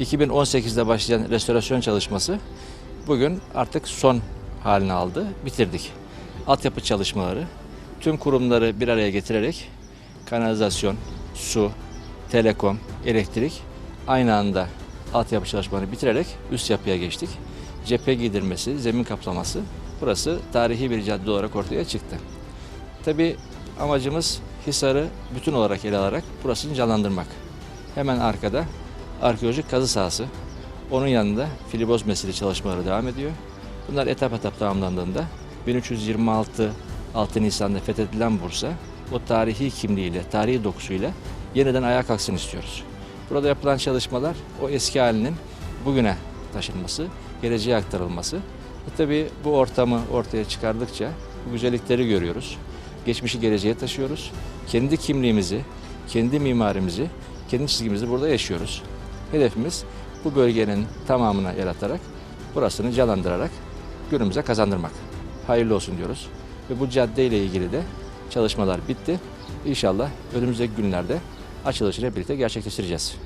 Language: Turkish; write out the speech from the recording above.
2018'de başlayan restorasyon çalışması bugün artık son halini aldı, bitirdik. Altyapı çalışmaları, tüm kurumları bir araya getirerek kanalizasyon, su, telekom, elektrik aynı anda altyapı çalışmalarını bitirerek üst yapıya geçtik. Cephe giydirmesi, zemin kaplaması burası tarihi bir cadde olarak ortaya çıktı. Tabi amacımız Hisar'ı bütün olarak ele alarak burasını canlandırmak. Hemen arkada arkeolojik kazı sahası. Onun yanında filiboz mesele çalışmaları devam ediyor. Bunlar etap etap tamamlandığında 1326 6 Nisan'da fethedilen Bursa o tarihi kimliğiyle, tarihi dokusuyla yeniden ayağa kalksın istiyoruz. Burada yapılan çalışmalar o eski halinin bugüne taşınması, geleceğe aktarılması. E tabii bu ortamı ortaya çıkardıkça bu güzellikleri görüyoruz. Geçmişi geleceğe taşıyoruz. Kendi kimliğimizi, kendi mimarimizi, kendi çizgimizi burada yaşıyoruz. Hedefimiz bu bölgenin tamamına yaratarak, burasını canlandırarak günümüze kazandırmak. Hayırlı olsun diyoruz. Ve bu cadde ile ilgili de çalışmalar bitti. İnşallah önümüzdeki günlerde açılışını birlikte gerçekleştireceğiz.